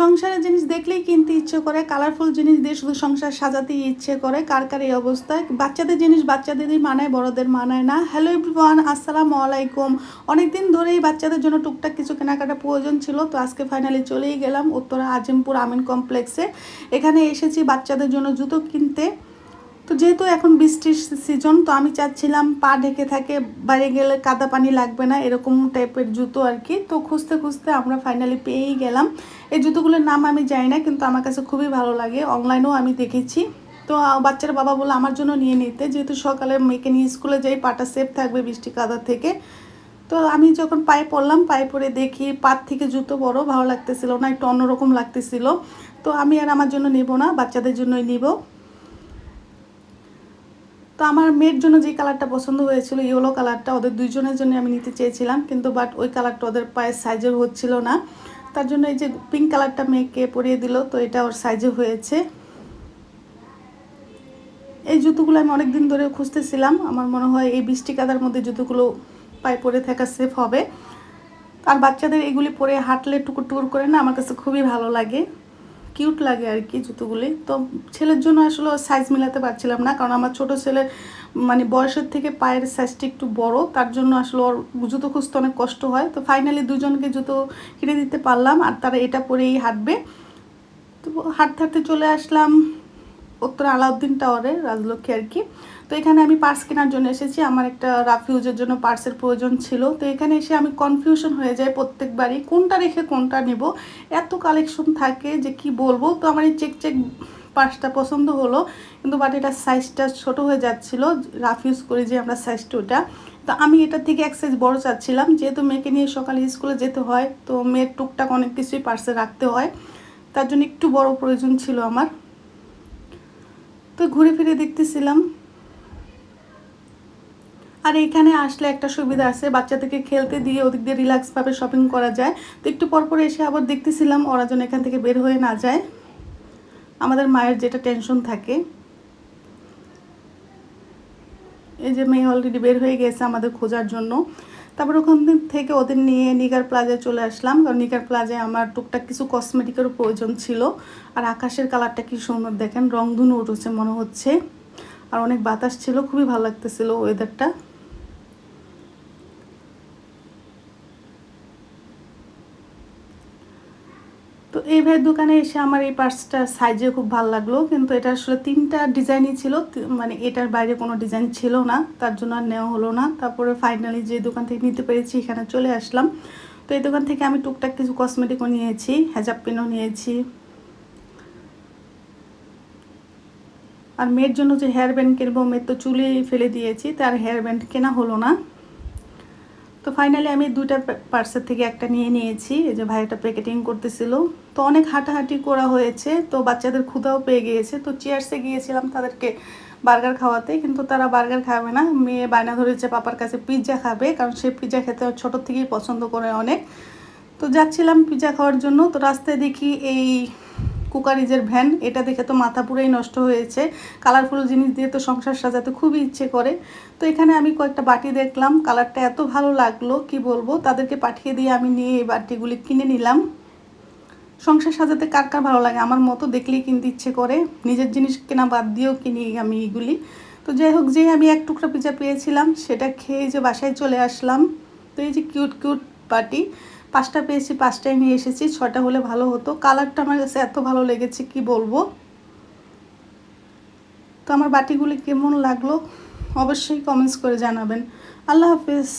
সংসারের জিনিস দেখলেই কিনতে ইচ্ছে করে কালারফুল জিনিস দিয়ে শুধু সংসার সাজাতেই ইচ্ছে করে, কার কার এই অবস্থায় বাচ্চাদের জিনিস বাচ্চাদেরই মানায়, বড়দের মানায় না? হ্যালো এভরিওয়ান আসসালামু আলাইকুম। অনেকদিন ধরেই বাচ্চাদের জন্য টুকটাক কিছু কেনাকাটা প্রয়োজন ছিল, তো আজকে ফাইনালি চলেই গেলাম উত্তরা আজিমপুর আমিন কমপ্লেক্সে এখানে এসেছি বাচ্চাদের জন্য জুতো কিনতে। তো যেহেতু এখন বৃষ্টির সিজন তো আমি চাচ্ছিলাম পা ঢেকে থাকে, বাইরে গেলে কাদা পানি লাগবে না, এরকম টাইপের জুতো আর কি। তো খুঁজতে খুঁজতে আমরা ফাইনালি পেয়েই গেলাম। এই জুতোগুলোর নাম আমি জানি না, কিন্তু আমার কাছে খুবই ভালো লাগে। অনলাইনেও আমি দেখেছি। তো বাচ্চার বাবা বলে আমার জন্য নিয়ে নিতে। যেহেতু সকালে মেয়েকে নিয়ে স্কুলে যাই, পাটা সেফ থাকবে বৃষ্টি কাদা থেকে। তো আমি যখন পায়ে পড়লাম, পায়ে পরে দেখি পাত থেকে জুতো বড়, ভালো লাগতেছিল না, একটু অন্যরকম লাগতেছিল। তো আমি আর আমার জন্য নেব না, বাচ্চাদের জন্যই নিব। তো আমার মেয়ের জন্য যে কালারটা পছন্দ হয়েছিল, ইয়েলো কালারটা ওদের দুইজনের জন্য আমি নিতে চেয়েছিলাম, কিন্তু বাট ওই কালারটা ওদের পায়ের সাইজের হচ্ছিল না। তার জন্য এই যে পিঙ্ক কালারটা মেয়েকে পরিয়ে দিল, তো এটা ওর সাইজে হয়েছে। এই জুতোগুলো আমি অনেক দিন ধরে খুঁজতেছিলাম, আমার মনে হয় এই বৃষ্টি কাদার মধ্যে জুতোগুলো পায়ে পরে থাকা সেফ হবে। আর বাচ্চাদের এগুলি পরে হাঁটলে টুকুর টুকুর করে না, আমার কাছে খুবই ভালো লাগে। কিউট লাগে আর কি জুতোগুলি। তো ছেলের জন্য আসলে সাইজ মিলাতে পারছিলাম না, কারণ আমার ছোট ছেলের মানে বয়সের থেকে পায়ের সাইজটা একটু বড়, তার জন্য আসলে ওর জুতো খুঁজতে অনেক কষ্ট হয়। তো ফাইনালি দুজনকে জুতো কিনে দিতে পারলাম আর তারা এটা পরেই হাঁটবে। তো হাঁটতে হাঁটতে চলে আসলাম উত্তর আলাউদ্দিন টাওয়ারে রাজলক্ষ্মী আর কি। তো এখানে আমি পার্স কেনার জন্য এসেছি। আমার একটা রাফ ইউজের জন্য পার্সের প্রয়োজন ছিল। তো এখানে এসে আমি কনফিউশন হয়ে যাই প্রত্যেকবারই, কোনটা রেখে কোনটা নেব? এত কালেকশন থাকে যে কি বলব? তো আমার এই চেক চেক পার্সটা পছন্দ হলো, কিন্তু বাট এটা সাইজটা ছোট হয়ে যাচ্ছিল। রাফ ইউজ করি যে আমরা সাইজটা ওটা তো আমি এটার থেকে এক সাইজ বড় চাচ্ছিলাম। যেহেতু মেয়েকে নিয়ে সকালে স্কুলে যেতে হয়, তো মেয়ের টুকটাক অনেক কিছুই পার্সে রাখতে হয়। তার জন্য একটু বড় প্রয়োজন ছিল আমার। তো ঘুরে ফিরে দেখতেছিলাম। আর এখানে আসলে একটা সুবিধা আছে বাচ্চাদেরকে খেলতে দিয়ে ওদিক দিয়ে রিল্যাক্সভাবে শপিং করা যায়। তো একটু পর পর এসে আবার দেখতেছিলাম ওরা যেন এখান থেকে বের হয়ে না যায়। আমাদের মায়ের যেটা টেনশন থাকে। এই যে মেয়ে অলরেডি বের হয়ে গেছে আমাদের খোঁজার জন্য। তারপর ওখান থেকে ওদের নিয়ে নিগার প্লাজায় চলে আসলাম। কারণ নিগার প্লাজায় আমার টুকটাক কিছু কসমেটিকেরও প্রয়োজন ছিল। আর আকাশের কালারটা কি সুন্দর দেখেন, রংধনু উঠেছে মনে হচ্ছে। আর অনেক বাতাস ছিল, খুবই ভালো লাগতেছিল ওয়েদারটা তো এই ভাইয়ের দোকানে এসে আমার এই পার্সটা সাইজে খুব ভালো লাগল, কিন্তু এটা আসলে তিনটা ডিজাইনই ছিল মানে এটার বাইরে কোনো ডিজাইন ছিল না, তার জন্য আর নেওয়া হলো না। তারপরে ফাইনালি যে দোকান থেকে নিতে পেরেছি, এখানে চলে আসলাম। তো এই দোকান থেকে আমি টুকটাক কিছু কসমেটিকও নিয়েছি হেজাব পেনও নিয়েছি। আর মেয়ের জন্য যে হেয়ার ব্যান্ড কিনবো, মেয়ের তো চুলে ফেলে দিয়েছি, তার হেয়ার ব্যান্ড কেনা হলো না। তো ফাইনালি আমি দুটা পার্সেল থেকে একটা নিয়ে নিয়েছি। এই যে ভাইটা প্যাকেটিং করতেছিল। তো অনেক হাঁটাহাঁটি করা হয়েছে। তো বাচ্চাদের ক্ষুধাও পেয়ে গিয়েছে। তো চেয়ার্সে গিয়েছিলাম তাদেরকে বার্গার খাওয়াতে। কিন্তু তারা বার্গার খাবে না। মেয়ে বায়না ধরেছে পাপার কাছে পিৎজা খাবে। কারণ সে পিৎজা খেতে ছোটোর থেকেই পছন্দ করে অনেক। তো যাচ্ছিলাম পিৎজা খাওয়ার জন্য। তো রাস্তায় দেখি এই কুকারিজের ভ্যান, এটা দেখে তো মাথা পুরোই নষ্ট হয়েছে। কালারফুল জিনিস দিয়ে তো সংসার সাজাতে খুবই ইচ্ছে করে। তো এখানে আমি কয়েকটা বাটি দেখলাম, কালারটা এত ভালো লাগল, কি বলব? তাদেরকে পাঠিয়ে দিয়ে আমি নিয়ে এই বাটিগুলি কিনে নিলাম। সংসার সাজাতে কার কার ভালো লাগে? আমার মতো দেখলেই কিনতে ইচ্ছে করে। নিজের জিনিস কেনা বাদ দিয়েও কিনি আমি এগুলি তো যাই হোক যে আমি এক টুকরা পিজা পেয়েছিলাম, সেটা খেয়ে যে বাসায় চলে আসলাম। তো এই যে কিউট কিউট বাটি পাঁচটা পেয়েছি পাঁচটাই নিয়ে এসেছি, ছটা হলে ভালো হতো। কালারটা আমার কাছে এত ভালো লেগেছে, কি বলব? তো আমার বাটিগুলি কেমন লাগল? অবশ্যই কমেন্টস করে জানাবেন। আল্লাহ হাফেজ।